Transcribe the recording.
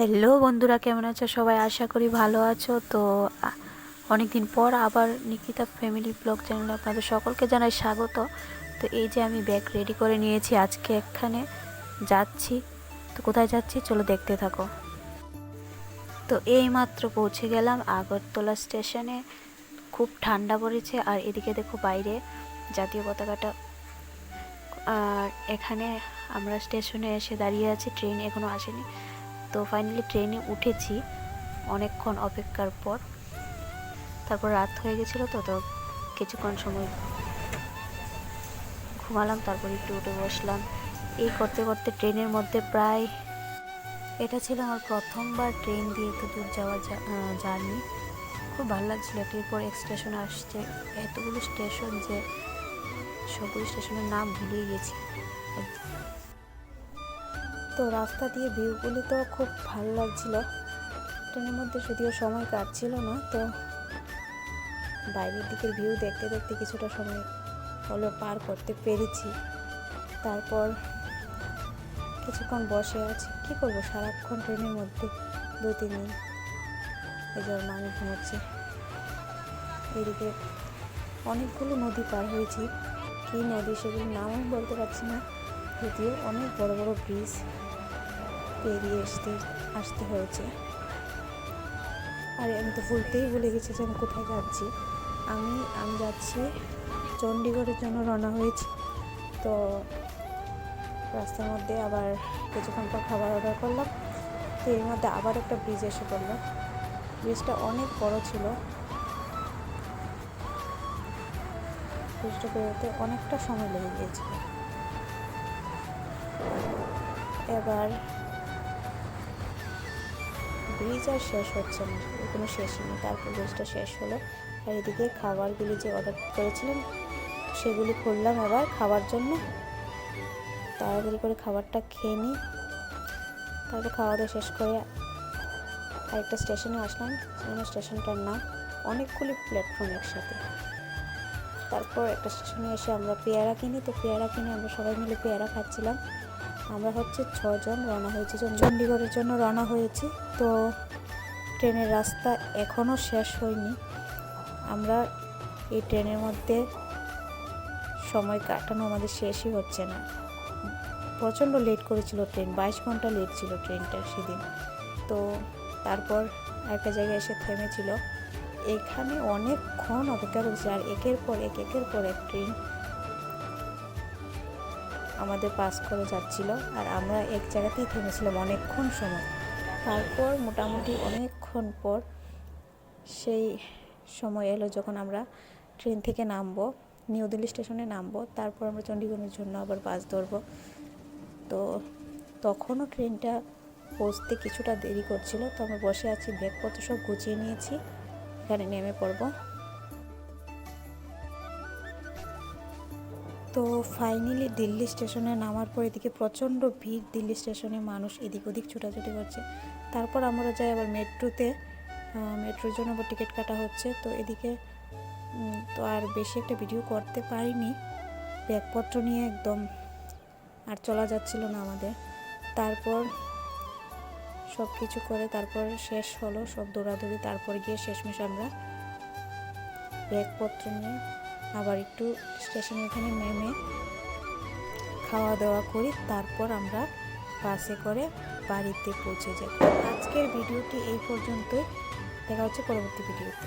Hello বন্ধুরা, কেমন আছো? সবাই আশা করি ভালো আছো। তো অনেক দিন পর আবার নিকিতা ফ্যামিলি ব্লগ চ্যানেলে আপনাদের সকলকে জানাই স্বাগত। তো এই যে আমি ব্যাগ রেডি করে নিয়েছি, আজকে এখানে যাচ্ছি। তো কোথায় যাচ্ছি? চলো দেখতে থাকো। তো এই মাত্র পৌঁছে গেলাম আগরতলা স্টেশনে। খুব ঠান্ডা পড়েছে আর এদিকে দেখো বাইরে জাতীয় পতাকাটা। আর এখানে আমরা স্টেশনে এসে দাঁড়িয়ে আছি, ট্রেন এখনও আসেনি। তো ফাইনালি ট্রেনে উঠেছি, অনেকক্ষণ অপেক্ষার পর। তারপর রাত হয়ে গেছিল তো তো কিছুক্ষণ সময় ঘুমালাম, তারপর একটু উঠে বসলাম। এই করতে করতে ট্রেনের মধ্যে প্রায় এটা ছিল আমার প্রথমবার ট্রেন দিয়ে এত দূর যাওয়া জার্নি। খুব ভালো লাগছিল এরপর এক স্টেশন আসছে। এতগুলো স্টেশন যে সবগুলো স্টেশনের নাম ভুলিয়ে গেছি। তো রাস্তা দিয়ে ভিউগুলি তো খুব ভালো লাগছিল। ট্রেনের মধ্যে যদিও সময় কাটছিল না, তো বাইরের দিকের ভিউ দেখতে দেখতে কিছুটা সময় হলো পার করতে পেরেছি। তারপর কিছুক্ষণ বসে আছি। কী করব? সারাক্ষণ ট্রেনের মধ্যে দু তিন দিন এই যে মামি ঘুমোচ্ছে। এদিকে অনেকগুলো নদী পার হয়েছি। কী নদী সেগুলোর নামও বলতে পারছি না। যদিও অনেক বড় বড় ব্রিজ পেরিয়ে আসতে আসতে হয়েছে। আর, আমি তো বলতেই ভুলে গেছি যে আমি কোথায় যাচ্ছি। আমি আমি যাচ্ছি চণ্ডীগড়ের জন্য রওনা হয়েছি। তো রাস্তার মধ্যে আবার কিছুক্ষণ পর খাবার অর্ডার করলাম। তো এর মধ্যে আবার একটা ব্রিজ এসে পড়ল। ব্রিজটা অনেক বড় ছিল। ব্রিজটা বেরোতে অনেকটা সময় লেগে গিয়েছিল। এবার ব্রিজ আর শেষ হচ্ছে না, কোনো শেষই নেই তারপর ব্রিজটা শেষ হলো। আর এদিকে খাবারগুলি যে অর্ডার করেছিলাম, সেগুলি খুললাম আবার খাওয়ার জন্য। তাড়াতাড়ি করে খাবারটা খেয়ে নিই। তারপর খাওয়া দাওয়া শেষ করে আরেকটা স্টেশনে আসলাম। স্টেশনটার নাম অনেকগুলি প্ল্যাটফর্ম একসাথে। তারপর একটা স্টেশনে এসে আমরা পেয়ারা কিনি। তো পেয়ারা কিনে আমরা সবাই মিলে পেয়ারা খাচ্ছিলাম। আমরা হচ্ছে ছজন রওনা হয়েছি চণ্ডীগড়ের জন্য রওনা হয়েছি। তো ট্রেনের রাস্তা এখনও শেষ হয়নি। আমরা এই ট্রেনের মধ্যে সময় কাটানো আমাদের শেষই হচ্ছে না। প্রচণ্ড লেট করেছিল ট্রেন, বাইশ ঘণ্টা লেট ছিল ট্রেনটা সেদিন। তো তারপর একটা জায়গায় এসে থেমেছিল। এখানে অনেকক্ষণ অপেক্ষা করেছি আর একের পর এক, একের পর এক ট্রেন আমাদের পাস করে যাচ্ছিল আর আমরা এক জায়গাতেই থেমেছিলাম অনেকক্ষণ সময়। তারপর মোটামুটি অনেকক্ষণ পর সেই সময় এলো যখন আমরা ট্রেন থেকে নামবো, নিউ দিল্লি স্টেশনে নামবো, তারপর আমরা চণ্ডীগড়ের জন্য আবার বাস ধরবো। তো তখনও ট্রেনটা পৌঁছতে কিছুটা দেরি করছিল, তো আমরা বসে আছি, ব্যাগপত্র সব গুছিয়ে নিয়েছি। এখানে নেমে পড়ব। তো ফাইনালি দিল্লি স্টেশনে নামার পর এদিকে প্রচণ্ড ভিড়। দিল্লি স্টেশনে মানুষ এদিক ওদিক ছোটাছুটি করছে। তারপর আমরা যাই আবার মেট্রোতে। মেট্রোর জন্য আবার টিকিট কাটা হচ্ছে। তো এদিকে তো আর বেশি একটা ভিডিও করতে পারিনি। ব্যাগপত্র নিয়ে একদম আর চলা যাচ্ছিল না আমাদের। তারপর সব কিছু করে তারপর শেষ হলো, সব দৌড়াদৌড়ি, তারপর গিয়ে শেষমেশ আমরা ব্যাগপত্র নিয়ে আবার একটু স্টেশনে এখানে নেমে খাওয়া দাওয়া করি, তারপর আমরা বাসে করে বাড়িতে পৌঁছে যাই। আজকের ভিডিওটি এই পর্যন্তই। দেখা হচ্ছে পরবর্তী ভিডিওতে।